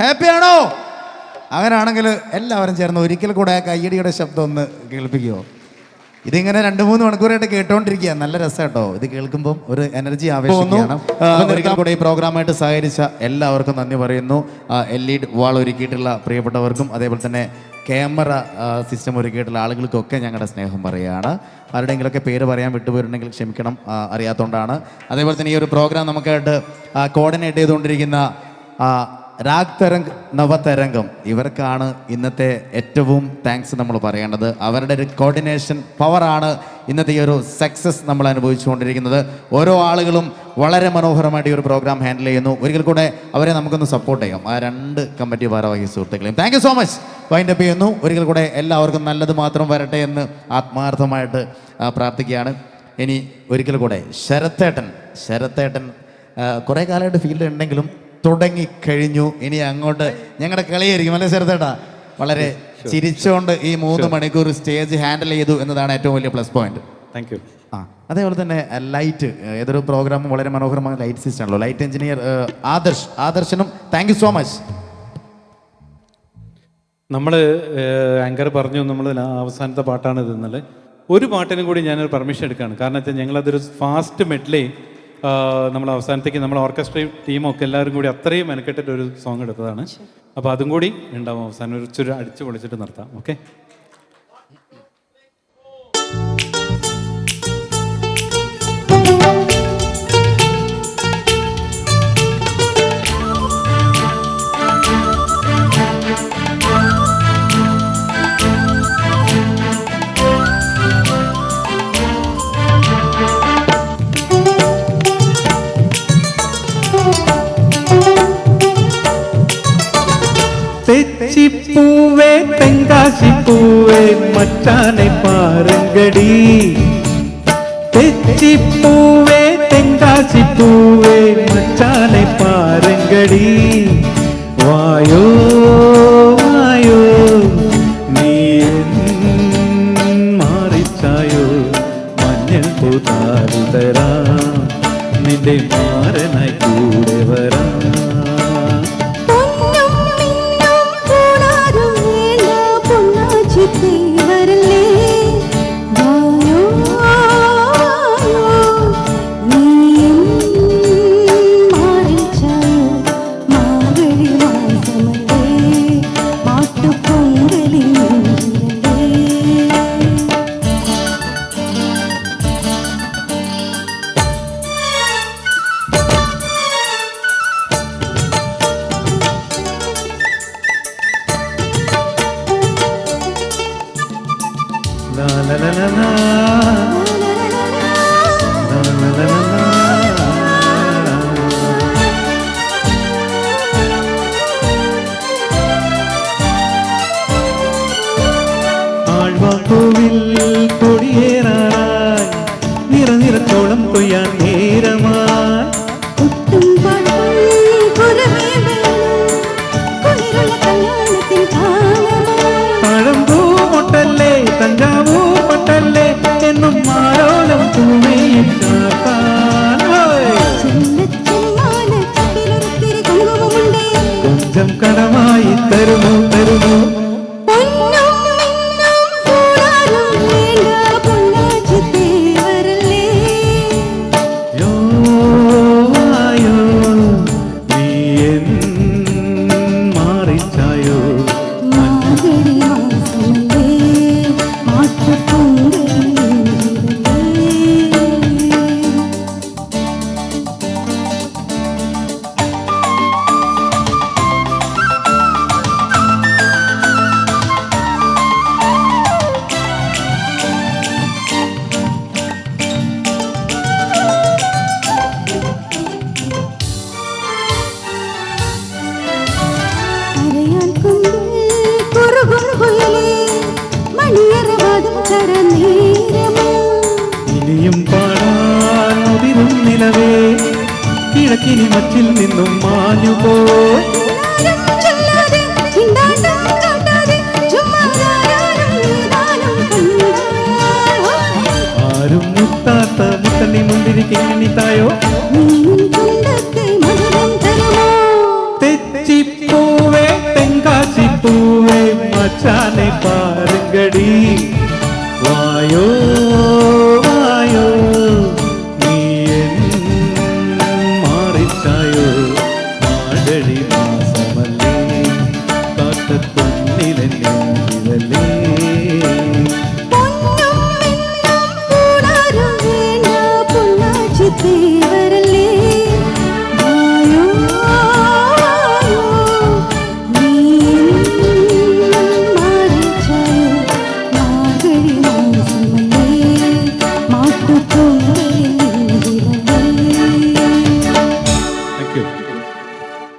ഹാപ്പിയാണോ? അങ്ങനെയാണെങ്കിൽ എല്ലാവരും ചേർന്ന് ഒരിക്കൽ കൂടെ ആ കയ്യടിയുടെ ശബ്ദം ഒന്ന് കേൾപ്പിക്കുമോ ഇതിങ്ങനെ രണ്ട് മൂന്ന് മണിക്കൂറായിട്ട് കേട്ടോണ്ടിരിക്കുക നല്ല രസം കേട്ടോ ഇത് കേൾക്കുമ്പോൾ ഒരു എനർജി ആവേശിക്കുകയാണ് ഒരിക്കൽ കൂടെ ഈ പ്രോഗ്രാമായിട്ട് സഹകരിച്ച എല്ലാവർക്കും നന്ദി പറയുന്നു. എൽ ഇ ഡി വാൾ ഒരുക്കിയിട്ടുള്ള പ്രിയപ്പെട്ടവർക്കും അതേപോലെ തന്നെ ക്യാമറ സിസ്റ്റം ഒരുക്കിയിട്ടുള്ള ആളുകൾക്കൊക്കെ ഞങ്ങളുടെ സ്നേഹം പറയുകയാണ്. ആരുടെയെങ്കിലൊക്കെ പേര് പറയാൻ വിട്ടുപോയിട്ടുണ്ടെങ്കിൽ ക്ഷമിക്കണം അറിയാത്തതുകൊണ്ടാണ് അതേപോലെ തന്നെ ഈ ഒരു പ്രോഗ്രാം നമുക്കായിട്ട് കോർഡിനേറ്റ് ചെയ്തുകൊണ്ടിരിക്കുന്ന രാഗ് തരംഗ് നവതരംഗം. ഇവർക്കാണ് ഇന്നത്തെ ഏറ്റവും താങ്ക്സ് നമ്മൾ പറയേണ്ടത്. അവരുടെ ഒരു കോർഡിനേഷൻ പവറാണ് ഇന്നത്തെ ഈ ഒരു സക്സസ് നമ്മൾ അനുഭവിച്ചുകൊണ്ടിരിക്കുന്നത്. ഓരോ ആളുകളും വളരെ മനോഹരമായിട്ട് ഈ ഒരു പ്രോഗ്രാം ഹാൻഡിൽ ചെയ്യുന്നു. ഒരിക്കൽ കൂടെ അവരെ നമുക്കൊന്ന് സപ്പോർട്ട് ചെയ്യാം. ആ രണ്ട് കമ്മിറ്റി ഭാരവാഹി സുഹൃത്തുക്കളെയും. Thank you so much wind up ചെയ്യുന്നു. ഒരിക്കൽ കൂടെ എല്ലാവർക്കും നല്ലത് മാത്രം വരട്ടെ എന്ന് ആത്മാർത്ഥമായിട്ട് പ്രാർത്ഥിക്കുകയാണ്. ഇനി ഒരിക്കൽ കൂടെ ശരത്തേട്ടൻ ശരത്തേട്ടൻ കുറേ കാലമായിട്ട് ഫീൽഡ് ഉണ്ടെങ്കിലും തുടങ്ങി കഴിഞ്ഞു ഇനി അങ്ങോട്ട് ഞങ്ങളുടെ കളിയായിരിക്കും അല്ലേ ശരത്തേട്ടാ വളരെ ചിരിച്ചുകൊണ്ട് ഈ മൂന്ന് മണിക്കൂർ സ്റ്റേജ് ഹാൻഡിൽ ചെയ്തു എന്നതാണ് ഏറ്റവും വലിയ പ്ലസ് പോയിന്റ്. താങ്ക് യു ആ അതേപോലെ തന്നെ ലൈറ്റ് ഏതൊരു പ്രോഗ്രാമും വളരെ മനോഹരമായ ലൈറ്റ് സിസ്റ്റം ആണല്ലോ. ലൈറ്റ് എഞ്ചിനീയർ ആദർശ് ആദർശനും താങ്ക് യു സോ മച്ച് നമ്മൾ ആങ്കർ പറഞ്ഞു നമ്മൾ അവസാനത്തെ പാട്ടാണ് ഇത് ഒരു പാട്ടിനും കൂടി ഞാനൊരു പെർമിഷൻ എടുക്കുകയാണ്. കാരണം വെച്ചാൽ ഞങ്ങളതൊരു ഫാസ്റ്റ് മെഡ്ലേ നമ്മൾ അവസാനത്തേക്ക് നമ്മൾ ഓർക്കസ്ട്രയും ടീമും ഒക്കെ എല്ലാവരും കൂടി അത്രയും മെനക്കെട്ടിട്ട് ഒരു സോങ് എടുത്തതാണ് അപ്പോൾ അതും കൂടി ഉണ്ടാവും അവസാനം. ഒരു ഇച്ചിരി അടിച്ചു പൊളിച്ചിട്ട് നിർത്താം. ഓക്കെ? തെച്ചിപ്പൂവേ തെങ്കാശിപ്പൂവേ മച്ചാനെ പാരുങ്കടി തെച്ചിപ്പൂവേ തെങ്കാശിപ്പൂവേ മച്ചാനെ പാരുങ്കടി വായോ വായോ നീ എൻ മാറിച്ചായോ മഞ്ഞൾ പൂതാരുതരാ നിന്റെ മാരനായി ആഴ്വാക്കോവിൽ കൊടിയേറാൻ നിറ നിറത്തോളം കൊയ്യാൻ കടമായി തരുമോ? ഇനിയും പാടാൻ മുതിരും നിലവേ. കിഴക്കിനി മച്ചിൽ നിന്നും മാഞ്ഞു പോ. ആരും മുത്താത്ത മുത്തണ്ണി മുന്തിരി കിങ്ങിണി തായോ നീയും be